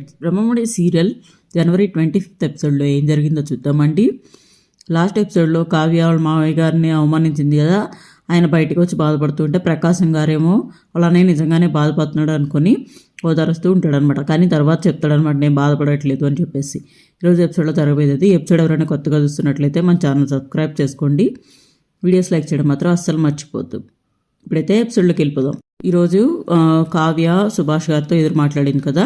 Brahmamudi serial జనవరి twenty fifth ఎపిసోడ్లో ఏం జరిగిందో చూద్దామండి. లాస్ట్ ఎపిసోడ్లో కావ్య వాళ్ళ మావయ్య గారిని అవమానించింది కదా ఆయన బయటకు వచ్చి బాధపడుతుంటే ప్రకాశం గారేమో అలానే నిజంగానే బాధపడుతున్నాడు అనుకుని ఓదారుస్తూ ఉంటాడనమాట. కానీ తర్వాత చెప్తాడనమాట నేను బాధపడట్లేదు అని చెప్పేసి. ఈరోజు ఎపిసోడ్లో జరగబోయేది అది. ఎపిసోడ్ ఎవరైనా కొత్తగా చూస్తున్నట్లయితే మన ఛానల్ సబ్స్క్రైబ్ చేసుకోండి. వీడియోస్ లైక్ చేయడం మాత్రం అస్సలు మర్చిపోద్దు. ఇప్పుడైతే ఎపిసోడ్లోకి వెళ్ళిపోదాం. ఈరోజు కావ్య సుభాష్ గారితో ఎదురు మాట్లాడింది కదా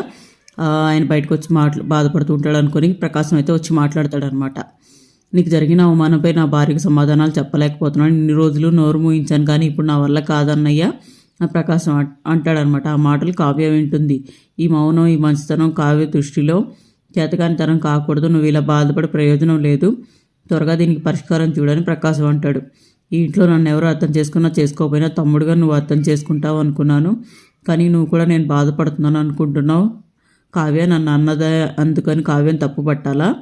ఆయన బయటకు వచ్చి మాట్లా బాధపడుతూ ఉంటాడు అనుకుని ప్రకాశం అయితే వచ్చి మాట్లాడతాడు అనమాట నీకు జరిగిన అవమానంపై నా భార్యకు సమాధానాలు చెప్పలేకపోతున్నాను. ఇన్ని రోజులు నోరు మూయించాను కానీ ఇప్పుడు నా వల్ల కాదన్నయ్య నా ప్రకాశం అంట- అంటాడనమాట. ఆ మాటలు కావ్య వింటుంది. ఈ మౌనం ఈ మంచితనం కావ్య దృష్టిలో చేతకానితనం కాకూడదు. నువ్వు ఇలా బాధపడే ప్రయోజనం లేదు. త్వరగా దీనికి పరిష్కారం చూడని ప్రకాశం అంటాడు. ఈ ఇంట్లో నన్ను ఎవరు అర్థం చేసుకున్నా చేసుకోకపోయినా తమ్ముడుగా నువ్వు అర్థం చేసుకుంటావు అనుకున్నాను. కానీ నువ్వు కూడా నేను బాధపడుతున్నాను అనుకుంటున్నావు. కావ్య నన్ను అన్నదే అందుకని కావ్యం తప్పు పట్టాలా?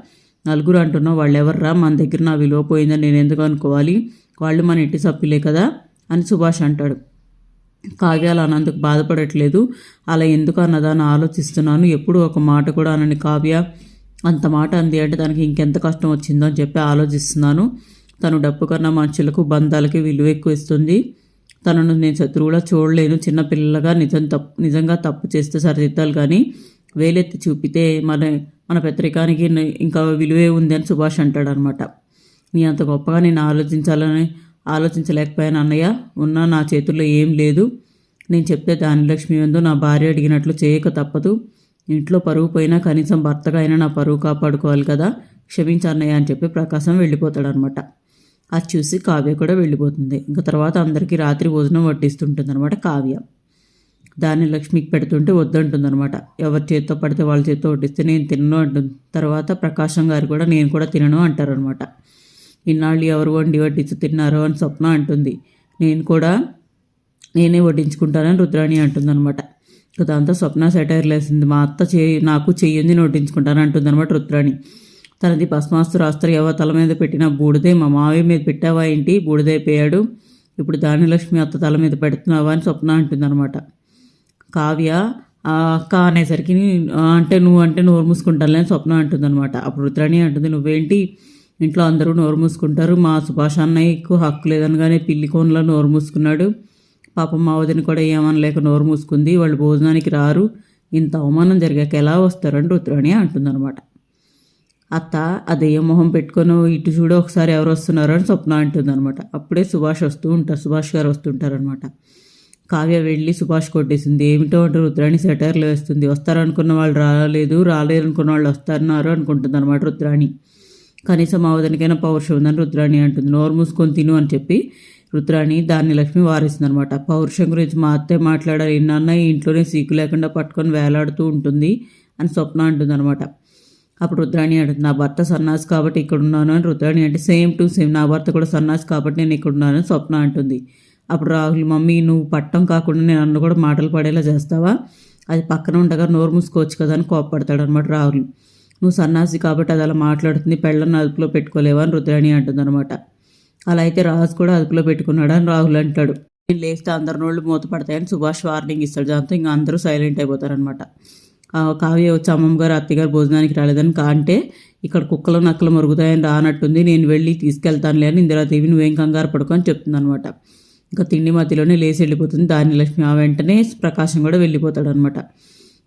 నలుగురు అంటున్నావు వాళ్ళు ఎవర్రా మన దగ్గర నా విలువ పోయిందని నేను ఎందుకు అనుకోవాలి? వాళ్ళు మన ఇంటి సభ్యులే కదా? అని సుభాష్ అంటాడు. కావ్య అలా అన్నందుకు బాధపడట్లేదు. అలా ఎందుకు అన్నదాన్ని ఆలోచిస్తున్నాను? ఎప్పుడు ఒక మాట కూడా అనని కావ్య అంత మాట అంది అంటే తనకి ఇంకెంత కష్టం వచ్చిందో అని చెప్పి ఆలోచిస్తున్నాను. తను డప్పు కన్నా మనుషులకు బంధాలకి విలువ ఎక్కువ ఇస్తుంది. తనను నేను శత్రువులా చూడలేను. చిన్నపిల్లగా నిజం తప్పు నిజంగా తప్పు చేస్తే సరిదిద్దాలి కానీ వేలెత్తి చూపితే మన మన పెత్రికానికి ఇంకా విలువే ఉంది అని సుభాష్ అంటాడు అనమాట నీ అంత గొప్పగా నేను ఆలోచించాలని ఆలోచించలేకపోయాను అన్నయ్య. ఉన్నా నా చేతుల్లో ఏం లేదు. నేను చెప్తే దానిలక్ష్మి ఎందు నా భార్య అడిగినట్లు చేయక తప్పదు. ఇంట్లో పరువు పోయినా కనీసం భర్తగా అయినా నా పరువు కాపాడుకోవాలి కదా. క్షమించన్నయ్య అని చెప్పి ప్రకాశం వెళ్ళిపోతాడనమాట అది చూసి కావ్య కూడా వెళ్ళిపోతుంది. ఇంకా తర్వాత అందరికీ రాత్రి భోజనం వడ్డిస్తుంటుంది అనమాట కావ్య. దాన్ని లక్ష్మికి పెడుతుంటే వద్దంటుంది అనమాట ఎవరి చేత్తో పడితే వాళ్ళ చేత్తో వడ్డిస్తే నేను తినను అంటుంది. తర్వాత ప్రకాశం గారు కూడా నేను కూడా తినను అంటారనమాట ఇన్నాళ్ళు ఎవరు వండి వడ్డించి తిన్నారో అని స్వప్న అంటుంది. నేను కూడా నేనే వడ్డించుకుంటానని రుద్రాణి అంటుందనమాట ఇక దాంతో స్వప్న సెటైర్ లేసింది మా అత్త చే నాకు చెయ్యింది నేను వడ్డించుకుంటాను అంటుందన్నమాట రుద్రాణి. తనది భస్మాస్తు రాస్తారు ఎవరి తల మీద పెట్టిన బూడిదే. మా మావయ్య మీద పెట్టావా ఏంటి? బూడిదైపోయాడు. ఇప్పుడు దానిలక్ష్మి అత్త తల మీద పెడుతున్నావా? అని స్వప్న అంటుందనమాట కావ్య అక్క అనేసరికి అంటే నువ్వు అంటే నోరు మూసుకుంటానులే అని స్వప్న అంటుందన్నమాట. అప్పుడు రుద్రాణి అంటుంది నువ్వేంటి? ఇంట్లో అందరూ నోరు మూసుకుంటారు. మా సుభాష్ అన్నయ్యకు హక్కు లేదనగానే పిల్లి కోన్లో నోరు మూసుకున్నాడు. పాపం మా వదిన కూడా ఏమనలేక నోరు మూసుకుంది. వాళ్ళు భోజనానికి రారు. ఇంత అవమానం జరిగాక ఎలా వస్తారని రుద్రాణి అంటుందన్నమాట. అత్త అదే మొహం పెట్టుకొని ఇటు చూడు ఒకసారి ఎవరు వస్తున్నారో అని స్వప్న అంటుందన్నమాట. అప్పుడే సుభాష్ వస్తూ ఉంటారు. సుభాష్ గారు వస్తుంటారనమాట కావ్య వెళ్ళి సుభాష్ కొట్టేసింది. ఏమిటో అంటే రుద్రాణి సెటర్లు వేస్తుంది. వస్తారనుకున్న వాళ్ళు రాలేదు. రాలేరనుకున్న వాళ్ళు వస్తున్నారు అనుకుంటుంది అనమాట రుద్రాణి. కనీసం మా పౌరుషం ఉందని రుద్రాణి అంటుంది. నోరు మూసుకొని తిను అని చెప్పి రుద్రాణి దాన్ని లక్ష్మి వారిస్తుంది అనమాట పౌరుషం గురించి మా అత్తే మాట్లాడాలి ఇన్న ఇంట్లోనే సీకు లేకుండా పట్టుకొని వేలాడుతూ ఉంటుంది అని స్వప్న అంటుంది అనమాట అప్పుడు రుద్రాణి అంటుంది నా భర్త సన్నాసి కాబట్టి ఇక్కడ ఉన్నాను అని రుద్రాణి అంటే సేమ్ టు సేమ్ నా భర్త కూడా సన్నాసి కాబట్టి నేను ఇక్కడ ఉన్నాను అని స్వప్న అంటుంది. అప్పుడు రాహుల్ మమ్మీ నువ్వు పట్టం కాకుండా నేను నన్ను కూడా మాటలు పడేలా చేస్తావా? అది పక్కన ఉండగా నోరు మూసుకోవచ్చు కదా అని కోపడతాడు అనమాట రాహుల్. నువ్వు సన్నాసి కాబట్టి అది అలా మాట్లాడుతుంది పెళ్ళని అదుపులో పెట్టుకోలేవా? అని రుద్రాణి అంటుందన్నమాట. అలా అయితే రాజు కూడా అదుపులో పెట్టుకున్నాడు? అని రాహుల్ అంటాడు. నేను లేస్తే అందరి నోళ్ళు మూతపడతాయని సుభాష్ వార్నింగ్ ఇస్తాడు. దాంతో ఇంకా అందరూ సైలెంట్ అయిపోతారనమాట కావ్య వచ్చి అమ్మమ్మ గారు అత్తగారు భోజనానికి రాలేదని కాంటే ఇక్కడ కుక్కలు నక్కలు మరుగుతాయని రానట్టుంది. నేను వెళ్ళి తీసుకెళ్తానులే అని ఇందిరాదేవి నువ్వేం కంగారు పడుకో అని చెప్తుంది అనమాట ఇంకా తిండి మధ్యలోనే లేచి వెళ్ళిపోతుంది. దాని లక్ష్మి ఆ వెంటనే ప్రకాశం కూడా వెళ్ళిపోతాడు అనమాట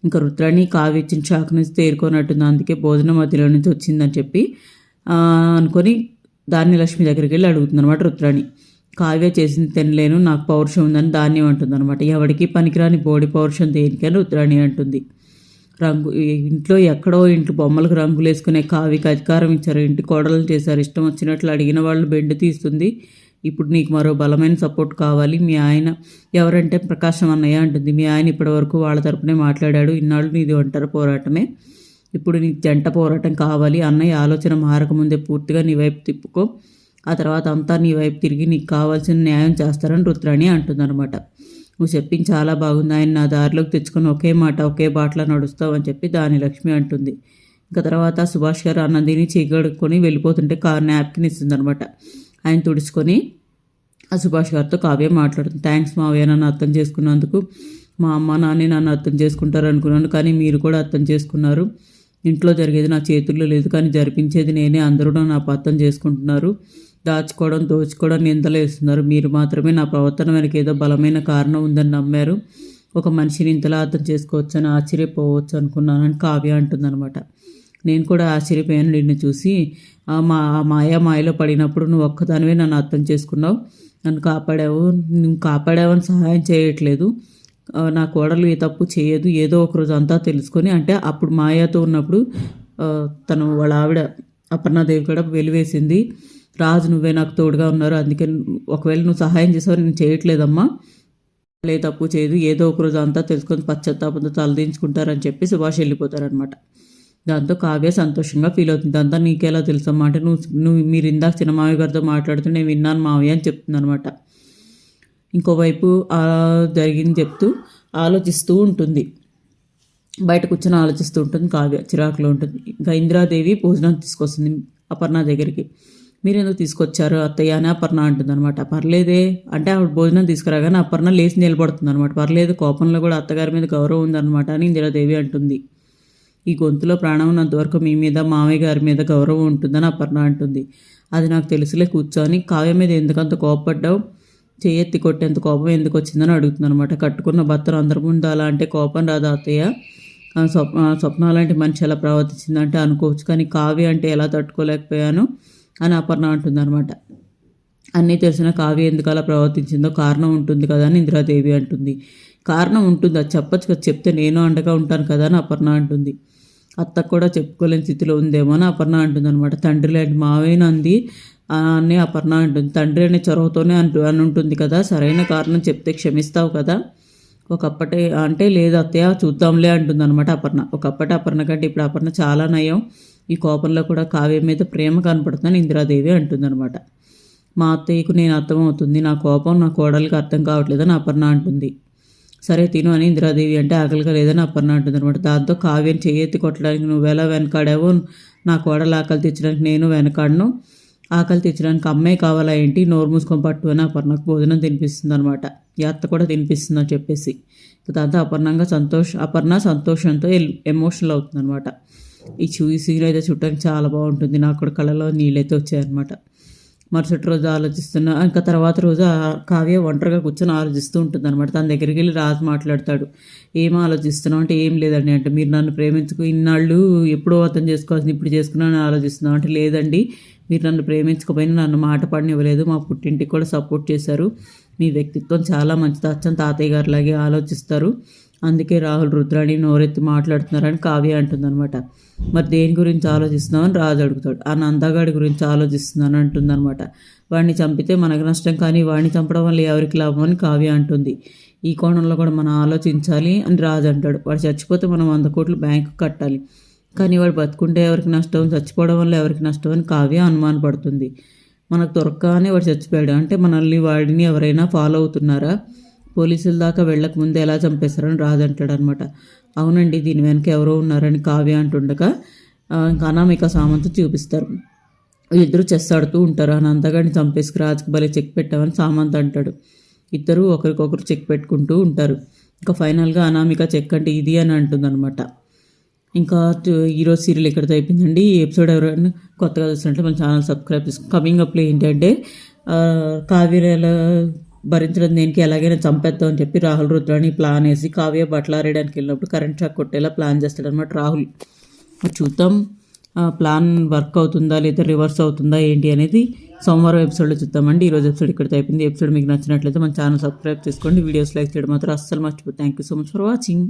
ఇంకా రుద్రాణి కావి ఇచ్చిన చాకు నుంచి తేరుకోనట్టుంది. అందుకే భోజనం మధ్యలో నుంచి వచ్చిందని చెప్పి అనుకొని దాన్ని లక్ష్మి దగ్గరికి వెళ్ళి అడుగుతుంది అనమాట రుద్రాణి. కావ్య చేసింది తినలేను నాకు పౌరుషం ఉందని దాన్ని అంటుంది అనమాట ఎవరికి పనికిరాని బోడి పౌరుషం దేనికని రుద్రాణి అంటుంది. రంగు ఇంట్లో ఎక్కడో ఇంట్లో బొమ్మలకు రంగులు వేసుకునే కావికి అధికారం ఇచ్చారు. ఇంటి కోడలు చేశారు. ఇష్టం వచ్చినట్లు అడిగిన వాళ్ళు బెండు తీస్తుంది. ఇప్పుడు నీకు మరో బలమైన సపోర్ట్ కావాలి. మీ ఆయన ఎవరంటే ప్రకాశం అన్నయ్య అంటుంది. మీ ఆయన ఇప్పటివరకు వాళ్ళ తరపునే మాట్లాడాడు. ఇన్నాళ్ళు నీది ఒంటరి పోరాటమే. ఇప్పుడు నీ జంట పోరాటం కావాలి. అన్నయ్య ఆలోచన మారకముందే పూర్తిగా నీ వైపు తిప్పుకో. ఆ తర్వాత అంతా నీ వైపు తిరిగి నీకు కావాల్సిన న్యాయం చేస్తారని రుద్రాణి అంటుందన్నమాట. నువ్వు చెప్పింది చాలా బాగుంది. ఆయన నా దారిలోకి తెచ్చుకొని ఒకే మాట ఒకే బాటలో నడుస్తావు అని చెప్పి దాని లక్ష్మి అంటుంది. ఇంకా తర్వాత సుభాష్ గారు అన్నదిని చీకడుకొని వెళ్ళిపోతుంటే కార్ నాప్కిన్ ఇస్తుంది అనమాట ఆయన తుడుచుకొని ఆ సుభాష్ గారితో కావ్య మాట్లాడుతుంది. థ్యాంక్స్ మావయ్య నన్ను అర్థం చేసుకున్నందుకు. మా అమ్మ నాన్న నన్ను అర్థం చేసుకుంటారు అనుకున్నాను కానీ మీరు కూడా అర్థం చేసుకున్నారు. ఇంట్లో జరిగేది నా చేతుల్లో లేదు కానీ జరిపించేది నేనే. అందరూ నా అర్థం చేసుకుంటున్నారు. దాచుకోవడం దోచుకోవడం నిందలు వేస్తున్నారు. మీరు మాత్రమే నా ప్రవర్తన వెనక ఏదో బలమైన కారణం ఉందని నమ్మారు. ఒక మనిషిని ఇంతలా అర్థం చేసుకోవచ్చని ఆశ్చర్యపోవచ్చు అనుకున్నానని కావ్య అంటుందన్నమాట. నేను కూడా ఆశ్చర్యపోయాను నిన్ను చూసి. మా ఆ మాయ మాయలో పడినప్పుడు నువ్వు ఒక్కదానివే నన్ను అర్థం చేసుకున్నావు. నన్ను కాపాడావు. నువ్వు కాపాడావని సహాయం చేయట్లేదు. నా కోడలు ఏ తప్పు చేయదు. ఏదో ఒక రోజు అంతా తెలుసుకొని అంటే అప్పుడు మాయతో ఉన్నప్పుడు తను వాళ్ళ ఆవిడ అపర్ణాదేవి కూడా వెలివేసింది. రాజు నువ్వే నాకు తోడుగా ఉన్నారు. అందుకే ఒకవేళ నువ్వు సహాయం చేసావు నేను చేయట్లేదమ్మా. లే తప్పు చేయదు. ఏదో ఒక రోజు అంతా తెలుసుకొని పశ్చాత్తాపంతో తలదించుకుంటారని చెప్పి సుభాష్ వెళ్ళిపోతారనమాట దాంతో కావ్య సంతోషంగా ఫీల్ అవుతుంది. అంతా నీకెలా తెలుసు అన్నమాట నువ్వు నువ్వు మీరు ఇందాక చిన్న మావయ్య గారితో మాట్లాడుతూ నేను విన్నాను మావయ్య అని చెప్తుంది అనమాట ఇంకోవైపు జరిగింది చెప్తూ ఆలోచిస్తూ ఉంటుంది. బయట కూర్చొని ఆలోచిస్తూ ఉంటుంది కావ్య చిరాకులో ఉంటుంది. ఇంకా ఇందిరాదేవి భోజనం తీసుకొస్తుంది అపర్ణ దగ్గరికి. మీరు ఎందుకు తీసుకొచ్చారు అత్తయ్య? అని అపర్ణ అంటుంది అనమాట పర్లేదే. అంటే ఆవిడ భోజనం తీసుకురాగానే అపర్ణ లేచి నిలబడుతుంది అనమాట పర్లేదు కోపంలో కూడా అత్తగారి మీద గౌరవం ఉందన్నమాట అని ఇందిరాదేవి అంటుంది. ఈ గొంతులో ప్రాణం ఉన్నంత వరకు మీ మీద మామయ్య గారి మీద గౌరవం ఉంటుందని అపర్ణ అంటుంది. అది నాకు తెలుసులే కూర్చొని కావ్య మీద ఎందుకంత కోపపడ్డావు చేయెత్తి కొట్టేంత కోపం ఎందుకు వచ్చిందని అడుగుతుంది అనమాట కట్టుకున్న భర్తను అందరి ముందు అలా అంటే కోపం రాదా అత్తయ్య? స్వప్న స్వప్న లాంటి మనిషి ఎలా ప్రవర్తించిందంటే అనుకోవచ్చు కానీ కావ్య అంటే ఎలా తట్టుకోలేకపోయాను అని అపర్ణ అంటుంది అనమాట అన్నీ తెలిసిన కావ్య ఎందుకు అలా ప్రవర్తించిందో కారణం ఉంటుంది కదా అని ఇందిరాదేవి అంటుంది. కారణం ఉంటుంది. అది చెప్పచ్చు కదా. చెప్తే నేను అండగా ఉంటాను కదా అని అపర్ణ అంటుంది. అత్త కూడా చెప్పుకోలేని స్థితిలో ఉందేమో అని అపర్ణ అంటుంది అనమాట తండ్రి లాంటి మావైన అంది అని అపర్ణ అంటుంది. తండ్రి అనే చొరవతోనే అంటు అని ఉంటుంది కదా. సరైన కారణం చెప్తే క్షమిస్తావు కదా. ఒకప్పటి అంటే లేదు అత్తయ్య చూద్దాంలే అంటుంది అనమాట అపర్ణ. ఒకప్పటి అపర్ణ కంటే ఇప్పుడు అపర్ణ చాలా నయం. ఈ కోపంలో కూడా కావ్యం మీద ప్రేమ కనపడుతుందని ఇందిరాదేవి అంటుందన్నమాట మా అత్తయ్యకు నేను అర్థమవుతుంది. నా కోపం నా కోడలికి అర్థం కావట్లేదని అపర్ణ అంటుంది. సరే తిను అని ఇందిరాదేవి అంటే ఆకలిగా లేదని అపర్ణ అంటుంది అనమాట దాంతో కావ్యం చేయెత్తి కొట్టడానికి నువ్వెలా వెనకాడావో నా కోడలు ఆకలి తెచ్చడానికి నేను వెనకాడను. ఆకలి తెచ్చడానికి అమ్మాయి కావాలా ఏంటి? నోరు మూసుకొని పట్టు అని అపర్ణకు భోజనం తినిపిస్తుంది అనమాట యాత్త కూడా తినిపిస్తుంది అని చెప్పేసి. దాంతో అపర్ణంగా సంతోష అపర్ణ సంతోషంతో ఎమోషనల్ అవుతుంది అనమాట ఈ చూసి అయితే చూడటానికి చాలా బాగుంటుంది. నాకు కూడా కళలో నీళ్ళైతే వచ్చాయన్నమాట. మరుసటి రోజు ఆలోచిస్తున్నా. ఇంకా తర్వాత రోజు ఆ కావ్య ఒంటరిగా కూర్చొని ఆలోచిస్తూ ఉంటుంది అనమాట తన దగ్గరికి వెళ్ళి రాజు మాట్లాడతాడు. ఏం ఆలోచిస్తున్నావు అంటే ఏం లేదండి అంటే మీరు నన్ను ప్రేమించుకు ఇన్నాళ్ళు ఎప్పుడో అర్థం చేసుకోవాల్సింది ఇప్పుడు చేసుకున్నాను ఆలోచిస్తున్నావు అంటే లేదండి. మీరు నన్ను ప్రేమించకపోయినా నన్ను మాట పడినివ్వలేదు. మా పుట్టింటికి కూడా సపోర్ట్ చేశారు. మీ వ్యక్తిత్వం చాలా మంచిది. అచ్చం తాతయ్య గారిలాగే ఆలోచిస్తారు. అందుకే రాహుల్ రుద్రాణి నోరెత్తి మాట్లాడుతున్నారని కావ్య అంటుందన్నమాట. మరి దేని గురించి ఆలోచిస్తున్నామని రాజు అడుగుతాడు. ఆ నందగాడి గురించి ఆలోచిస్తున్నాను అంటుందన్నమాట. వాడిని చంపితే మనకు నష్టం కానీ వాడిని చంపడం వల్ల ఎవరికి లాభం అని కావ్య అంటుంది. ఈ కోణంలో కూడా మనం ఆలోచించాలి అని రాజు అంటాడు. వాడు చచ్చిపోతే మనం వంద కోట్లు బ్యాంకు కట్టాలి. కానీ వాడు బతుకుంటే ఎవరికి నష్టం చచ్చిపోవడం వల్ల ఎవరికి నష్టం అని కావ్య అనుమానపడుతుంది. మనకు దొరకగానే వాడు చచ్చిపోయాడు. అంటే మనల్ని వాడిని ఎవరైనా ఫాలో అవుతున్నారా? పోలీసుల దాకా వెళ్ళక ముందు ఎలా చంపేస్తారని రాజు అంటాడనమాట. అవునండి దీని వెనక ఎవరో ఉన్నారని కావ్య అంటుండగా ఇంకా అనామిక సామంత్ చూపిస్తారు. ఇద్దరు చెస్ ఆడుతూ ఉంటారు. అని అంతగాని చంపేసుకు రాజుకి భలే చెక్ పెట్టామని సామంత్ అంటాడు. ఇద్దరు ఒకరికొకరు చెక్ పెట్టుకుంటూ ఉంటారు. ఇంకా ఫైనల్గా అనామిక చెక్ అంటే ఇది అని అంటుందన్నమాట ఇంకా ఈరోజు సీరియల్ ఎక్కడితో అయిపోయిందండి. ఈ ఎపిసోడ్ ఎవరైనా కొత్తగా చూస్తుంటే మన ఛానల్ సబ్స్క్రైబ్ చేసుకో కమింగ్ అప్లో ఏంటంటే ఆ, భరించడం దేనికి? ఎలాగైనా చంపేద్దాం అని చెప్పి రాహుల్ రుద్రాని ప్లాన్ వేసి కావ్య బట్టలారేయడానికి వెళ్ళినప్పుడు కరెంట్ షాక్ కొట్టేలా ప్లాన్ చేస్తాడు అనమాట రాహుల్ చూద్దాం ప్లాన్ వర్క్ అవుతుందా లేదా రివర్స్ అవుతుందా ఏంటి అనేది సోమవారం ఎపిసోడ్లో చూద్దామండి. ఈరోజు ఎపిసోడ్ ఇక్కడ అయిపోయింది. ఎపిసోడ్ మీకు నచ్చినట్లయితే మన ఛానల్ సబ్స్క్రైబ్ చేసుకోండి. వీడియోస్ లైక్ చేయడం మాత్రం అస్సలు మర్చిపోతే thank you so much for watching